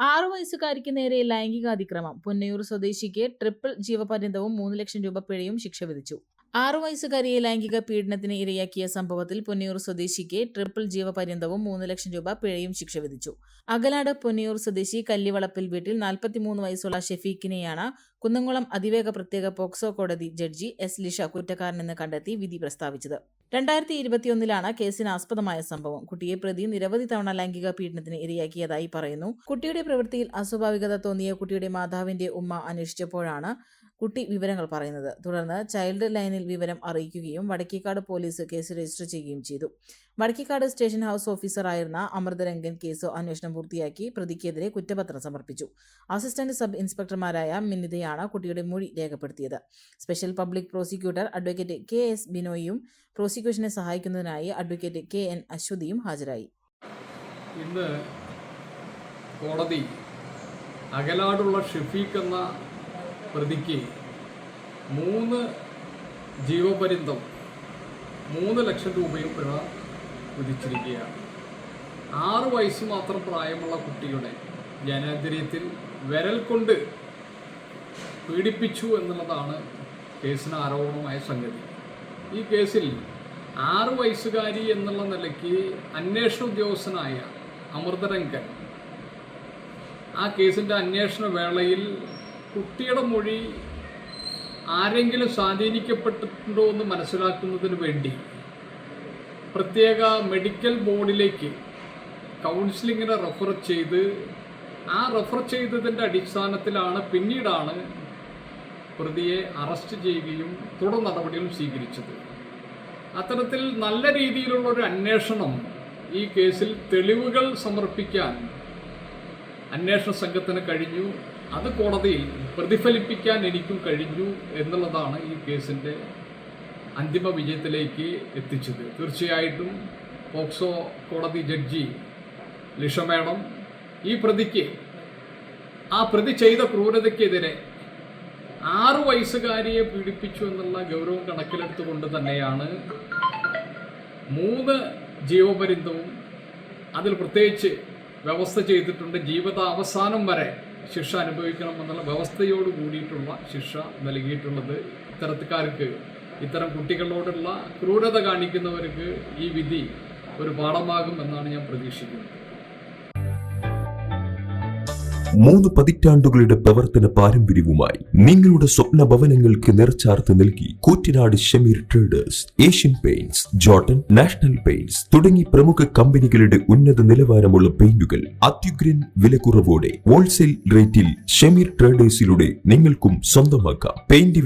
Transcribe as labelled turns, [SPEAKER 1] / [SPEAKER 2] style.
[SPEAKER 1] ആറു വയസ്സുകാരിക്ക് നേരെ ലൈംഗിക അതിക്രമം. പുന്നയൂർ സ്വദേശിക്ക് ട്രിപ്പിൾ ജീവപര്യന്തവും മൂന്ന് ലക്ഷം രൂപ പിഴയും ശിക്ഷ വിധിച്ചു. ആറു വയസ്സുകാരിയെ ലൈംഗിക പീഡനത്തിന് ഇരയാക്കിയ സംഭവത്തിൽ പുന്നയൂർ സ്വദേശിക്ക് ട്രിപ്പിൾ ജീവപര്യന്തവും മൂന്ന് ലക്ഷം രൂപ പിഴയും ശിക്ഷ വിധിച്ചു. അകലാട് പുന്നയൂർ സ്വദേശി കല്ലിവളപ്പിൽ വീട്ടിൽ നാൽപ്പത്തിമൂന്ന് വയസ്സുള്ള ഷെഫീഖിനെയാണ് കുന്നംകുളം അതിവേഗ പ്രത്യേക പോക്സോ കോടതി ജഡ്ജി എസ് ലിഷ കുറ്റക്കാരനെന്ന് കണ്ടെത്തി വിധി പ്രസ്താവിച്ചത്. രണ്ടായിരത്തി ഇരുപത്തിയൊന്നിലാണ് കേസിന് ആസ്പദമായ സംഭവം. കുട്ടിയെ പ്രതി നിരവധി തവണ ലൈംഗിക പീഡനത്തിന് ഇരയാക്കിയതായി പറയുന്നു. കുട്ടിയുടെ പ്രവൃത്തിയിൽ അസ്വാഭാവികത തോന്നിയ കുട്ടിയുടെ മാതാവിന്റെ ഉമ്മ അന്വേഷിച്ചപ്പോഴാണ് കുട്ടി വിവരങ്ങൾ പറയുന്നത്. തുടർന്ന് ചൈൽഡ് ലൈനിൽ വിവരം അറിയിക്കുകയും വടക്കേക്കാട് പോലീസ് കേസ് രജിസ്റ്റർ ചെയ്യുകയും ചെയ്തു. വടക്കേക്കാട് സ്റ്റേഷൻ ഹൗസ് ഓഫീസറായിരുന്ന അമൃതരംഗൻ കേസ് അന്വേഷണം പൂർത്തിയാക്കി പ്രതിക്കെതിരെ കുറ്റപത്രം സമർപ്പിച്ചു. അസിസ്റ്റന്റ് സബ് ഇൻസ്പെക്ടർമാരായ മിന്നിതയാണ് കുട്ടിയുടെ മൊഴി രേഖപ്പെടുത്തിയത്. Special public prosecutor advocate K S ബിനോയും പ്രോസിക്യൂഷനെ സഹായിക്കുന്നതിനായി അഡ്വക്കേറ്റ് കെ എൻ അശ്വതിയും ഹാജരായി.
[SPEAKER 2] ഇന്ന് കോടതി അകലാടുള്ള ഷഫീഖ് എന്ന പ്രതിക്ക് മൂന്ന് ജീവപര്യന്തം മൂന്ന് ലക്ഷം രൂപയും പിഴ വിധിച്ചിരിക്കുകയാണ് ആറ് വയസ്സ് മാത്രം പ്രായമുള്ള കുട്ടിയുടെ ജനാധിപത്യത്തിൽ വിരൽ കൊണ്ട് പീഡിപ്പിച്ചു എന്നുള്ളതാണ് കേസിന് ആരോപണമായ സംഗതി. ഈ കേസിൽ ആറ് വയസ്സുകാരി എന്നുള്ള നിലയ്ക്ക് അന്വേഷണ ഉദ്യോഗസ്ഥനായ അമൃതരംഗൻ ആ കേസിന്റെ അന്വേഷണ വേളയിൽ കുട്ടിയുടെ മൊഴി ആരെങ്കിലും സ്വാധീനിക്കപ്പെട്ടിട്ടുണ്ടോ എന്ന് മനസ്സിലാക്കുന്നതിന് വേണ്ടി പ്രത്യേക മെഡിക്കൽ ബോർഡിലേക്ക് കൗൺസിലിങ്ങിനെ റെഫർ ചെയ്ത് ആ റെഫർ ചെയ്തതിന്റെ അടിസ്ഥാനത്തിലാണ് പിന്നീടാണ് പ്രതിയെ അറസ്റ്റ് ചെയ്യുകയും തുടർ നടപടികളും സ്വീകരിച്ചത്. അത്തരത്തിൽ നല്ല രീതിയിലുള്ള ഒരു അന്വേഷണം ഈ കേസിൽ തെളിവുകൾ സമർപ്പിക്കാൻ അന്വേഷണ സംഘത്തിന് കഴിഞ്ഞു. അത് കോടതിയിൽ പ്രതിഫലിപ്പിക്കാൻ എനിക്കും കഴിഞ്ഞു എന്നുള്ളതാണ് ഈ കേസിന്റെ അന്തിമ വിജയത്തിലേക്ക് എത്തിച്ചത്. തീർച്ചയായിട്ടും പോക്സോ കോടതി ജഡ്ജി ലിഷമേണം ഈ പ്രതിക്ക് ആ പ്രതി ചെയ്ത ക്രൂരതയ്ക്കെതിരെ ആറ് വയസ്സുകാരിയെ പീഡിപ്പിച്ചു എന്നുള്ള ഗൗരവം കണക്കിലെടുത്തുകൊണ്ട് തന്നെയാണ് മൂന്ന് ജീവപര്യന്തവും അതിൽ പ്രത്യേകിച്ച് വ്യവസ്ഥ ചെയ്തിട്ടുണ്ട്. ജീവിത അവസാനം വരെ ശിക്ഷ അനുഭവിക്കണം എന്നുള്ള വ്യവസ്ഥയോട് കൂടിയിട്ടുള്ള ശിക്ഷ നൽകിയിട്ടുള്ളത് ഇത്തരത്തുകാർക്ക് ഇത്തരം കുട്ടികളോടുള്ള ക്രൂരത കാണിക്കുന്നവർക്ക് ഈ വിധി ഒരു പാഠമാകും എന്നാണ് ഞാൻ പ്രതീക്ഷിക്കുന്നത്.
[SPEAKER 3] മൂന്ന് പതിറ്റാണ്ടുകളുടെ പ്രവർത്തന പാരമ്പര്യവുമായി നിങ്ങളുടെ സ്വപ്ന ഭവനങ്ങൾക്ക് നിറച്ചാർത്ത് നൽകി Koottanad Shameer traders Asian paints Jotun national paints തുടങ്ങി പ്രമുഖ കമ്പനികളുടെ ഉന്നത നിലവാരമുള്ള പെയിന്റുകൾ അത്യുഗ്രൻ വിലക്കുറവോടെ ഹോൾസെയിൽ റേറ്റിൽ ഷമീർ ട്രേഡേഴ്സിലൂടെ നിങ്ങൾക്കും സ്വന്തമാക്കാം. പെയിന്റ്